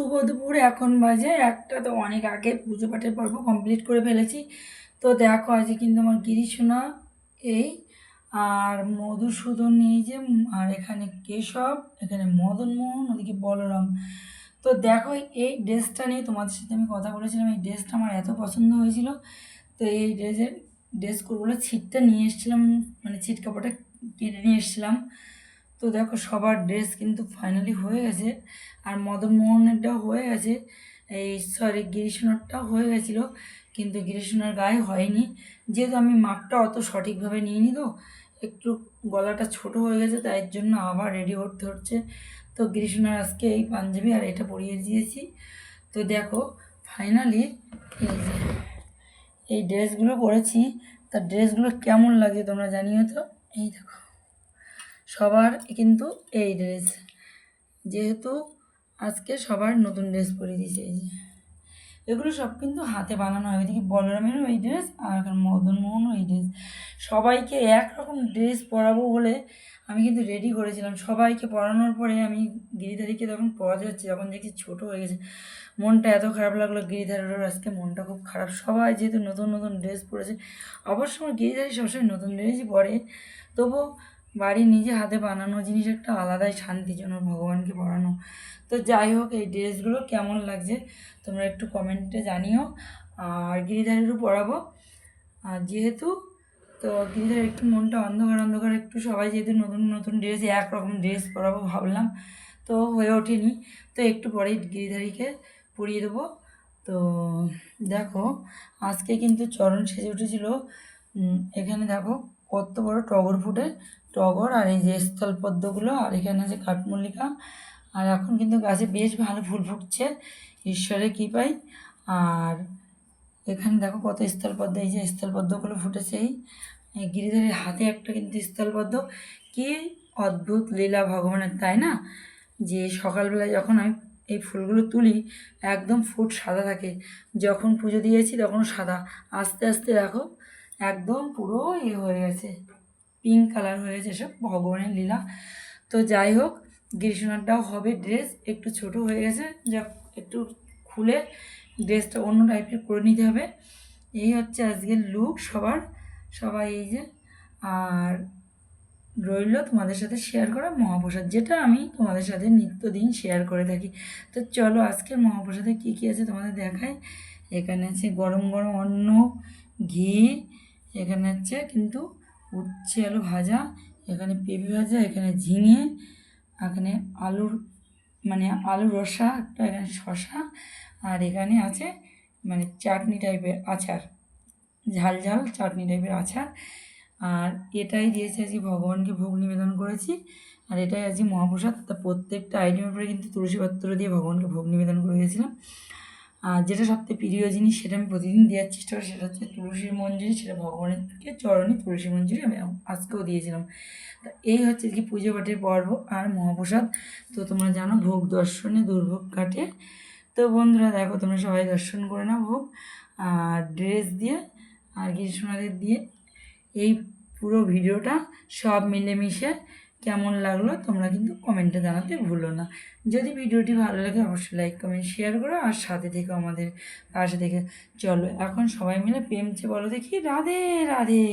শুভ দুপুর এখন বাজে একটা, তো অনেক আগে পুজো পাঠের পর্ব কমপ্লিট করে ফেলেছি। তো দেখো, আজকে কিন্তু আমার গিরিশোনা এই, আর মধুসূদন এই যে, আর এখানে কেশব, এখানে মদনমোহন, ওদিকে বলরাম। তো দেখো, এই ড্রেসটা নিয়ে তোমাদের সাথে আমি কথা বলেছিলাম, এই ড্রেসটা আমার এত পছন্দ হয়েছিল। তো এই ড্রেসের, ড্রেস করব ছিটটা নিয়ে এসেছিলাম মানে ছিট কাপড়টা কেটে নিয়ে এসেছিলাম। তো দেখো সবার ড্রেস কিন্তু ফাইনালি হয়ে গেছে। আর মদন মোহনেরটাও হয়ে গেছে। এই সরি গিরিশোনারটাও হয়ে গেছিল। কিন্তু গিরিশোনার গায়ে হয়নি। যেহেতু আমি মাপটা অত সঠিকভাবে নিইনি তো, একটু গলাটা ছোট হয়ে গেছে, তাই জন্য আবার রেডি করতে হচ্ছে। তো গিরিশোনার আজকে এই পাঞ্জাবি আর এটা পরিয়ে দিয়েছি। তো দেখো ফাইনালি এই ড্রেসগুলো পরেছি। তা ড্রেসগুলো কেমন লাগে তোমরা জানিও তো? এই দেখো। সবার কিন্তু এই ড্রেস যেহেতু আজকে সবার নতুন ড্রেস পরিয়ে দিয়েছে। এগুলো সব কিন্তু হাতে বানানো হয়। ওইদিকে বলরামেরও এই ড্রেস আর মদনমোহনও এই ড্রেস সবাইকে একরকম ড্রেস পরাবো বলে আমি কিন্তু রেডি করেছিলাম। সবাইকে পরানোর পরে আমি গিরিধারীকে তখন পরাতে যাচ্ছি যখন দেখছি ছোটো হয়ে গেছে। মনটা এত খারাপ লাগল, গিরিধারেরও আজকে মনটা খুব খারাপ। সবাই যেহেতু নতুন নতুন ড্রেস পরেছে, অবশ্য আমার গিরিধারী সবসময় নতুন ড্রেসই পরে। তবুও বাড়ি নিজে হাতে বানানো জিনিস একটা আলাদাই শান্তি জন্য ভগবানকে পড়ানো তো যাই হোক, এই ড্রেসগুলো কেমন লাগছে তোমরা একটু কমেন্টে জানিও। আর গিরিধারেরও পড়াবো। আর যেহেতু, তো গিরিধার একটু মনটা অন্ধকার অন্ধকার, একটু সবাই যেহেতু নতুন নতুন ড্রেস, একরকম ড্রেস পরাবো ভাবলাম, তো হয়ে ওঠেনি। তো একটু পরেই গিরিধারীকে পরিয়ে দেবো। তো দেখো, আজকে কিন্তু চরণ সেজে উঠেছিল। এখানে দেখো কত বড় টগর ফুটে? টগর আর এই যে স্থলপদ্মগুলো আর এখানে আছে কাঠমল্লিকা। আর এখন কিন্তু গাছে বেশ ভালো ফুল ফুটছে। ঈশ্বরের কৃপায়। আর এখানে দেখো কত স্থলপদ্ম এই যে স্থলপদ্মগুলো ফুটেছে এই এই গিরিধারের হাতে একটা কিন্তু স্থলপদ্ম কি অদ্ভুত লীলা ভগবানের, তাই না? যে সকালবেলায় যখন আমি এই ফুলগুলো তুলি, একদম ফুট সাদা থাকে। যখন পুজো দিয়েছি তখন সাদা। আস্তে আস্তে দেখো একদম পুরো ইয়ে হয়ে গেছে। পিঙ্ক কালার হয়ে গেছে সব, ভগবানের লীলা। তো যাই হোক গ্রীষ্মটাও হবে ড্রেস একটু ছোট হয়ে গেছে যা একটু খুলে ড্রেসটা অন্য টাইপের করে নিতে হবে। এই হচ্ছে আজকের লুক সবার, সবাই এই যে, আর রইল তোমাদের সাথে শেয়ার করা মহাপ্রসাদ, যেটা আমি তোমাদের সাথে নিত্যদিন শেয়ার করে থাকি। তো চলো আজকের মহাপ্রসাদে কী কী আছে তোমাদের দেখায় এখানে আছে গরম গরম অন্ন, ঘি এখানে হচ্ছে কিন্তু উচ্ছে, আলু ভাজা, এখানে পেঁপে ভাজা, এখানে ঝিঙে, এখানে আলুর মানে আলু রসা, একটা এখানে শশা আর এখানে আছে মানে চাটনি টাইপের আচার, ঝাল ঝাল চাটনি টাইপের আচার। আর এটাই দিয়েছে আজকে, ভগবানকে ভোগ নিবেদন করেছি। আর এটাই আজকে মহাপ্রসাদ, তা প্রত্যেকটা আইটেমের পরে কিন্তু তুলসী পত্র দিয়ে ভগবানকে ভোগ নিবেদন করে গেছিলাম আর যেটা সবথেকে প্রিয় জিনিস সেটা আমি প্রতিদিন দেওয়ার চেষ্টা করি, সেটা হচ্ছে তুলসীর মঞ্জুরি, সেটা ভগবানের চরণে তুলসী মঞ্জুরি আমি আজকেও দিয়েছিলাম। তা এই হচ্ছে কি পুজো পাঠের পর্ব আর মহাপ্রসাদ। তো তোমরা জানো ভোগ দর্শনে দুর্ভোগ কাটে। তো বন্ধুরা দেখো তোমরা সবাই দর্শন করে নাও ভোগ, আর ড্রেস দিয়ে আর গ্রীষ্মদের দিয়ে। এই পুরো ভিডিওটা সব মিলেমিশে কেমন লাগল তোমরা কিন্তু কমেন্টে জানাতে ভুলো না। যদি ভিডিওটি ভালো লাগে অবশ্যই লাইক কমেন্ট শেয়ার করো আর সাথে থেকে আমাদের পাশে থেকে। চলো, এখন সবাই মিলে প্রেমছে বলো দেখি। রাধে রাধে।